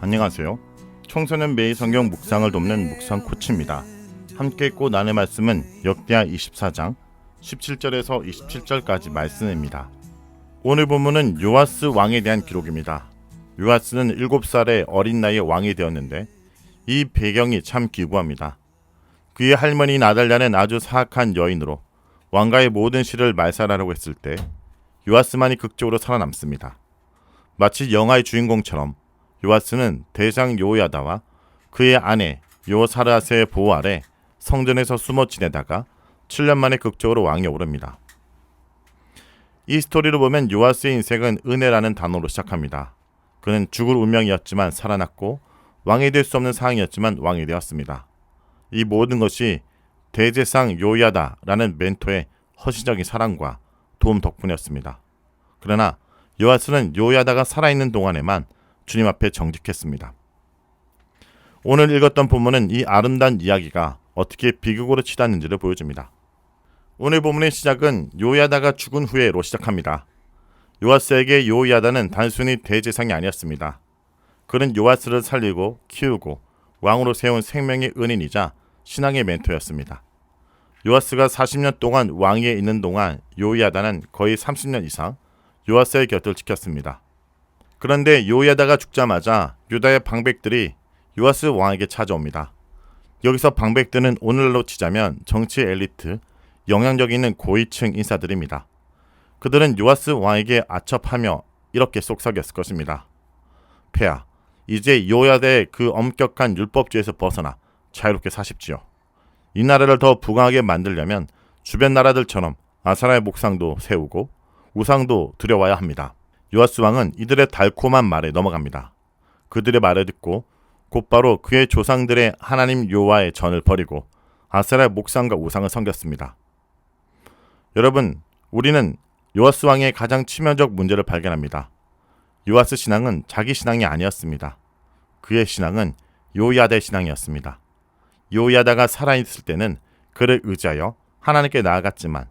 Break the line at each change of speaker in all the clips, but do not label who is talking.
안녕하세요. 청소년 매일 성경 묵상을 돕는 묵상 코치입니다. 함께 읽고 나눌 말씀은 역대하 24장 17절에서 27절까지 말씀입니다. 오늘 본문은 요아스 왕에 대한 기록입니다. 요아스는 7살의 어린 나이에 왕이 되었는데 이 배경이 참 기구합니다. 그의 할머니 나달랴는 아주 사악한 여인으로 왕가의 모든 시를 말살하려고 했을 때 요아스만이 극적으로 살아남습니다. 마치 영화의 주인공처럼 요아스는 대장 요야다와 그의 아내 요사르아스의 보호 아래 성전에서 숨어 지내다가 7년 만에 극적으로 왕에 오릅니다. 이 스토리를 보면 요아스의 인생은 은혜라는 단어로 시작합니다. 그는 죽을 운명이었지만 살아났고 왕이 될 수 없는 상황이었지만 왕이 되었습니다. 이 모든 것이 대제상 요야다라는 멘토의 허시적인 사랑과 도움 덕분이었습니다. 그러나 요아스는 요야다가 살아있는 동안에만 주님 앞에 정직했습니다. 오늘 읽었던 본문은 이 아름다운 이야기가 어떻게 비극으로 치닫는지를 보여줍니다. 오늘 본문의 시작은 요야다가 죽은 후에로 시작합니다. 요아스에게 요야다는 단순히 대제상이 아니었습니다. 그는 요아스를 살리고 키우고 왕으로 세운 생명의 은인이자 신앙의 멘토였습니다. 요아스가 40년 동안 왕위에 있는 동안 요야다는 거의 30년 이상 요아스의 곁을 지켰습니다. 그런데 요야다가 죽자마자 유다의 방백들이 요아스 왕에게 찾아옵니다. 여기서 방백들은 오늘날로 치자면 정치 엘리트, 영향력 있는 고위층 인사들입니다. 그들은 요아스 왕에게 아첩하며 이렇게 속삭였을 것입니다. 폐하, 이제 요야대의 그 엄격한 율법주의에서 벗어나 자유롭게 사십시오. 이 나라를 더 부강하게 만들려면 주변 나라들처럼 아사라의 목상도 세우고 우상도 들여와야 합니다. 요아스 왕은 이들의 달콤한 말에 넘어갑니다. 그들의 말을 듣고 곧바로 그의 조상들의 하나님 요와의 전을 버리고 아세라의 목상과 우상을 섬겼습니다. 여러분, 우리는 요아스 왕의 가장 치명적 문제를 발견합니다. 요아스 신앙은 자기 신앙이 아니었습니다. 그의 신앙은 요야다의 신앙이었습니다. 요야다가 살아있을 때는 그를 의지하여 하나님께 나아갔지만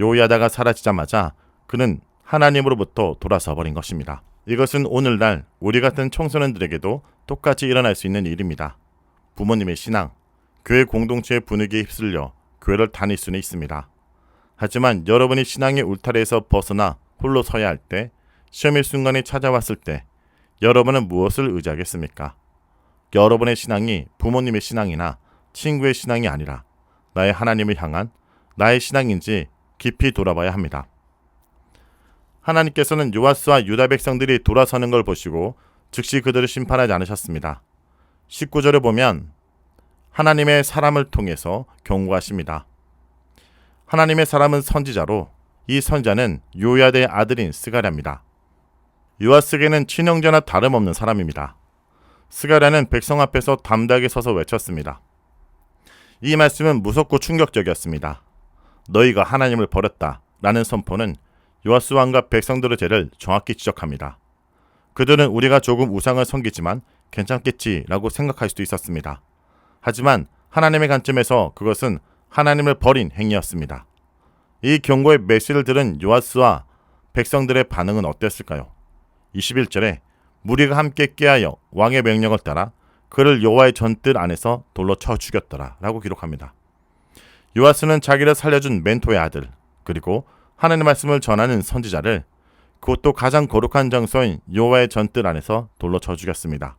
요야다가 사라지자마자 그는 하나님으로부터 돌아서 버린 것입니다. 이것은 오늘날 우리 같은 청소년들에게도 똑같이 일어날 수 있는 일입니다. 부모님의 신앙, 교회 공동체의 분위기에 휩쓸려 교회를 다닐 수는 있습니다. 하지만 여러분이 신앙의 울타리에서 벗어나 홀로 서야 할 때, 시험의 순간이 찾아왔을 때, 여러분은 무엇을 의지하겠습니까? 여러분의 신앙이 부모님의 신앙이나 친구의 신앙이 아니라 나의 하나님을 향한 나의 신앙인지 깊이 돌아봐야 합니다. 하나님께서는 요아스와 유다 백성들이 돌아서는 걸 보시고 즉시 그들을 심판하지 않으셨습니다. 19절을 보면 하나님의 사람을 통해서 경고하십니다. 하나님의 사람은 선지자로 이 선지자는 요야대의 아들인 스가랴입니다. 요아스에게는 친형제나 다름없는 사람입니다. 스가랴는 백성 앞에서 담대하게 서서 외쳤습니다. 이 말씀은 무섭고 충격적이었습니다. 너희가 하나님을 버렸다 라는 선포는 요아스 왕과 백성들의 죄를 정확히 지적합니다. 그들은 우리가 조금 우상을 섬기지만 괜찮겠지라고 생각할 수도 있었습니다. 하지만 하나님의 관점에서 그것은 하나님을 버린 행위였습니다. 이 경고의 메시를 들은 요아스와 백성들의 반응은 어땠을까요? 21절에 무리가 함께 깨하여 왕의 명령을 따라 그를 여호와의 전뜰 안에서 돌로 쳐 죽였더라라고 기록합니다. 요아스는 자기를 살려준 멘토의 아들 그리고 하나님의 말씀을 전하는 선지자를 그것도 가장 거룩한 장소인 여호와의 전뜰 안에서 돌로 쳐 죽였습니다.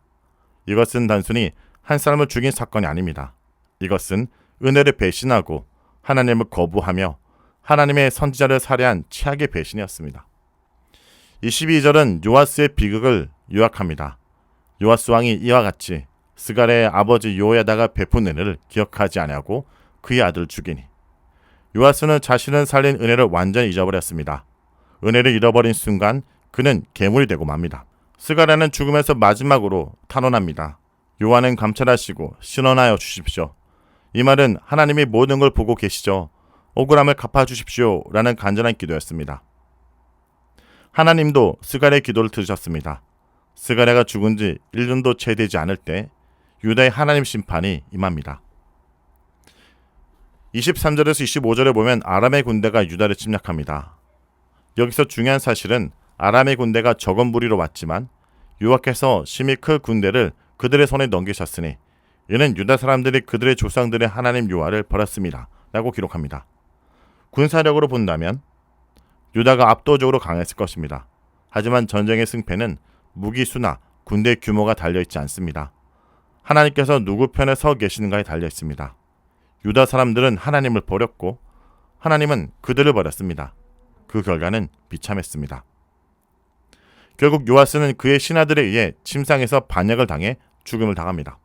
이것은 단순히 한 사람을 죽인 사건이 아닙니다. 이것은 은혜를 배신하고 하나님을 거부하며 하나님의 선지자를 살해한 최악의 배신이었습니다. 22절은 요아스의 비극을 요약합니다. 요아스 왕이 이와 같이 스갈의 아버지 요야다가 베푼 은혜를 기억하지 아니하고 그의 아들을 죽이니 요아스는 자신을 살린 은혜를 완전히 잊어버렸습니다. 은혜를 잃어버린 순간 그는 괴물이 되고 맙니다. 스가랴는 죽음에서 마지막으로 탄원합니다. 요한은 감찰하시고 신원하여 주십시오. 이 말은 하나님이 모든 걸 보고 계시죠. 억울함을 갚아주십시오. 라는 간절한 기도였습니다. 하나님도 스가랴의 기도를 들으셨습니다. 스가랴가 죽은 지 1년도 채 되지 않을 때 유다의 하나님 심판이 임합니다. 23절에서 25절에 보면 아람의 군대가 유다를 침략합니다. 여기서 중요한 사실은 아람의 군대가 적은 무리로 왔지만 유학해서 심히 큰 군대를 그들의 손에 넘기셨으니 이는 유다 사람들이 그들의 조상들의 하나님 요하를 버렸습니다. 라고 기록합니다. 군사력으로 본다면 유다가 압도적으로 강했을 것입니다. 하지만 전쟁의 승패는 무기 수나 군대 규모가 달려 있지 않습니다. 하나님께서 누구 편에 서 계시는가에 달려 있습니다. 유다 사람들은 하나님을 버렸고 하나님은 그들을 버렸습니다. 그 결과는 비참했습니다. 결국 요아스는 그의 신하들에 의해 침상에서 반역을 당해 죽음을 당합니다.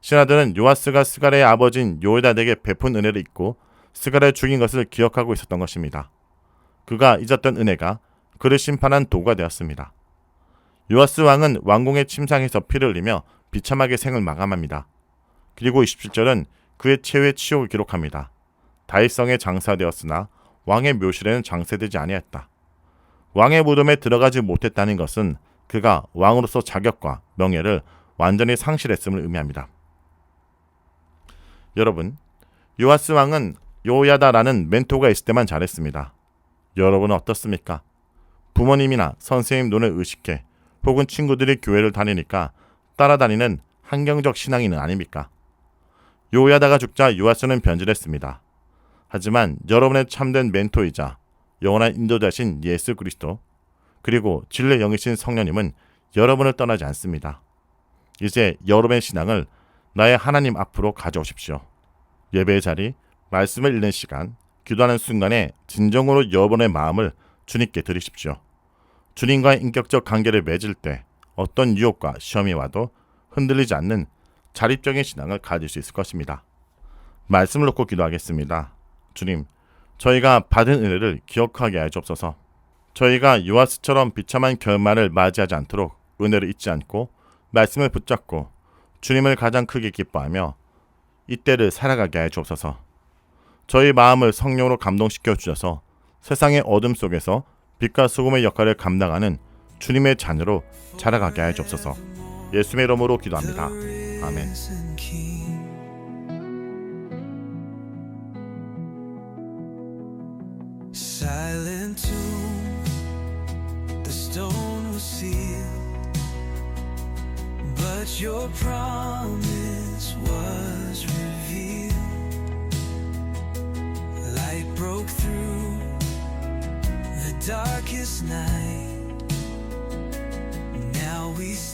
신하들은 요아스가 스가랴의 아버지인 요에다에게 베푼 은혜를 잊고 스가랴를 죽인 것을 기억하고 있었던 것입니다. 그가 잊었던 은혜가 그를 심판한 도가 되었습니다. 요아스 왕은 왕궁의 침상에서 피를 흘리며 비참하게 생을 마감합니다. 그리고 27절은 그의 최후의 치욕을 기록합니다. 다윗성에 장사되었으나 왕의 묘실에는 장사되지 아니했다. 왕의 무덤에 들어가지 못했다는 것은 그가 왕으로서 자격과 명예를 완전히 상실했음을 의미합니다. 여러분, 요아스 왕은 요야다라는 멘토가 있을 때만 잘했습니다. 여러분은 어떻습니까? 부모님이나 선생님 눈을 의식해 혹은 친구들이 교회를 다니니까 따라다니는 환경적 신앙인은 아닙니까? 요야다가 죽자 요아스는 변질했습니다. 하지만 여러분의 참된 멘토이자 영원한 인도자신 예수 그리스도 그리고 진리의 영이신 성령님은 여러분을 떠나지 않습니다. 이제 여러분의 신앙을 나의 하나님 앞으로 가져오십시오. 예배의 자리, 말씀을 읽는 시간, 기도하는 순간에 진정으로 여러분의 마음을 주님께 드리십시오. 주님과의 인격적 관계를 맺을 때 어떤 유혹과 시험이 와도 흔들리지 않는 자립적인 신앙을 가질 수 있을 것입니다. 말씀을 놓고 기도하겠습니다. 주님, 저희가 받은 은혜를 기억하게 하여 주옵소서. 저희가 요아스처럼 비참한 결말을 맞이하지 않도록 은혜를 잊지 않고 말씀을 붙잡고 주님을 가장 크게 기뻐하며 이때를 살아가게 하여 주옵소서. 저희 마음을 성령으로 감동시켜 주셔서 세상의 어둠 속에서 빛과 소금의 역할을 감당하는 주님의 자녀로 자라가게 하여 주옵소서. 예수의 이름으로 기도합니다. 아멘.
darkest night. We.